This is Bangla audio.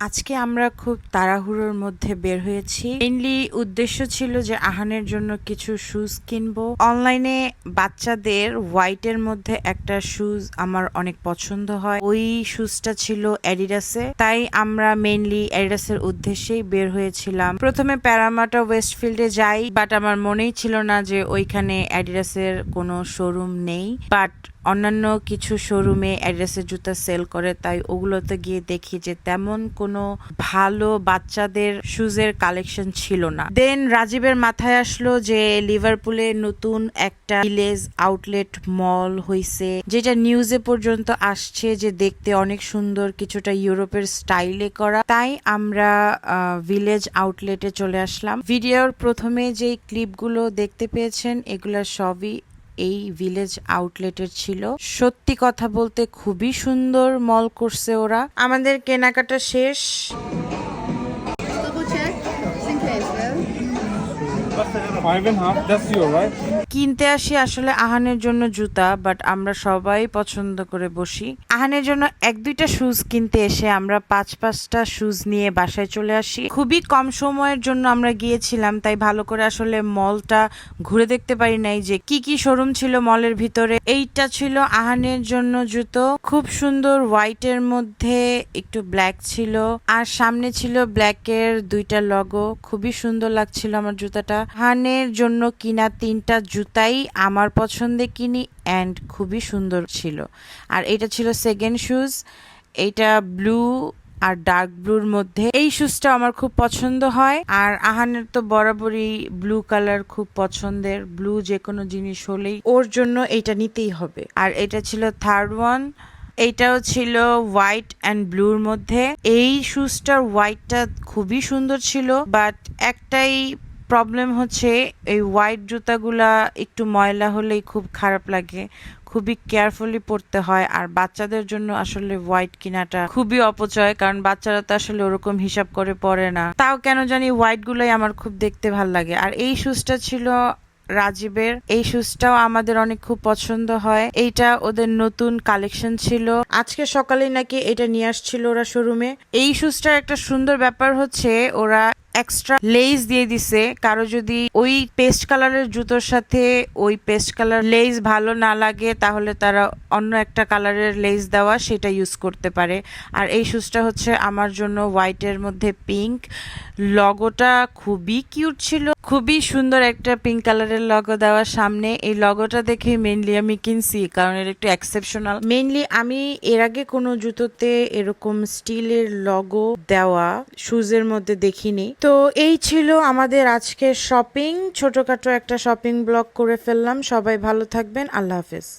আজকে আমরা খুব তাড়াহুড়োর মধ্যে বের হয়েছি। মেইনলি উদ্দেশ্য ছিল যে আহানের জন্য কিছু শুজ কিনবো। অনলাইনে বাচ্চাদের হোয়াইটের মধ্যে একটা শুজ আমার অনেক পছন্দ হয়। ওই শুজটা ছিল অ্যাডিডাসে তাই আমরা মেইনলি অ্যাডিডাসের উদ্দেশ্যেই বের হয়েছিলাম। প্রথমে প্যারামাটা ওয়েস্টফিল্ডে যাই বাট আমার মনেই ছিল না যে ওইখানে অ্যাডিডাসের কোনো শোরুম নেই। বাট অন্যান্য কিছু শোরুমে অ্যাড্রেসের জুতা সেল করে, তাই ওগুলোতে গিয়ে দেখি যে তেমন কোনো ভালো বাচ্চাদের শুজের কালেকশন ছিল না। দেন রাজীবের মাথায় আসলো যে লিভারপুলে নতুন একটা ভিলেজ আউটলেট মল হইছে, যেটা নিউজে পর্যন্ত আসছে যে দেখতে অনেক সুন্দর কিছুটা ইউরোপের স্টাইলে করা। তাই আমরা ভিলেজ আউটলেটে চলে আসলাম। ভিডিওর প্রথমে যেই ক্লিপগুলো দেখতে পেয়েছেন, এগুলা সবই এই ভিলেজ আউটলেটের ছিল। সত্যি কথা বলতে খুবই সুন্দর মল করছে ওরা। আমাদের কেনাকাটা শেষ। কিনতে আসি আসলে আহানের জন্য জুতা বাট আমরা সবাই পছন্দ করে বসি। আহানের জন্য এক দুইটা শুজ কিনতে এসে আমরা পাঁচ পাঁচটা শুজ নিয়ে বাসায় চলে আসি। খুবই কম সময়ের জন্য আমরা গিয়েছিলাম, তাই ভালো করে আসলে মলটা ঘুরে দেখতে পারি নাই যে কি কি শোরুম ছিল মলের ভিতরে। এইটা ছিল আহানের জন্য জুতো। খুব সুন্দর হোয়াইটের মধ্যে একটু ব্ল্যাক ছিল, আর সামনে ছিল ব্ল্যাকের দুইটা লগো খুবই সুন্দর লাগছিল আমার জুতাটা। আহানের জন্য কিনা তিনটা জুতাই আমার পছন্দে কিনি অ্যান্ড খুবই সুন্দর ছিল। আর এটা ছিল সেকেন্ড শ্যুজ এইটা ব্লু আর ডার্ক ব্লুর মধ্যে। এই শুজটা আমার খুব পছন্দ হয় আর আহানের তো বরাবরই ব্লু কালার খুব পছন্দের। ব্লু যে কোনো জিনিস হলেই ওর জন্য এটা নিতেই হবে। আর এটা ছিল থার্ড ওয়ান এইটাও ছিল হোয়াইট অ্যান্ড ব্লুর মধ্যে। এই শুজটার হোয়াইটটা খুবই সুন্দর ছিল বাট একটাই প্রবলেম হচ্ছে এই হোয়াইট জুতাগুলা একটু ময়লা হলেই খুব খারাপ লাগে। খুবই কেয়ারফুলি পড়তে হয় আর বাচ্চাদের জন্য আসলে হোয়াইট কিনাটা খুবই অপচয় কারণ বাচ্চারা তো আসলে ওরকম হিসাব করে পড়ে না। তাও কেন জানি হোয়াইট গুলোই আমার খুব দেখতে ভালো লাগে। আর এই শুজটা ছিল রাজীবের। এই শুজটাও আমাদের অনেক খুব পছন্দ হয়। এইটা ওদের নতুন কালেকশন ছিল। আজকে সকালে নাকি এটা নিয়ে আসছিল ওরা শোরুমে এই শুজটার একটা সুন্দর ব্যাপার হচ্ছে ওরা এক্সট্রা লেস দিয়ে দিছে। কারও যদি ওই পেস্ট কালারের জুতোর সাথে ওই পেস্ট কালার লেস ভালো না লাগে, তাহলে তারা অন্য একটা কালারের লেস দেওয়া সেটা ইউজ করতে পারে। আর এই শুজটা হচ্ছে আমার জন্য হোয়াইটের মধ্যে পিঙ্ক লগোটা খুবই কিউট ছিল। খুবই সুন্দর একটা পিঙ্ক কালারের লগো দেওয়া সামনে। এই লগোটা দেখে মেনলি আমি কিনছি, কারণ এটা একটু এক্সেপশনাল মেনলি আমি এর আগে কোনো জুতোতে এরকম স্টিলের লগো দেওয়া শুজের মধ্যে দেখিনি। তো এই ছিল আমাদের আজকের শপিং ছোটোখাটো একটা শপিং ব্লগ করে ফেললাম। সবাই ভালো থাকবেন। আল্লাহ হাফেজ।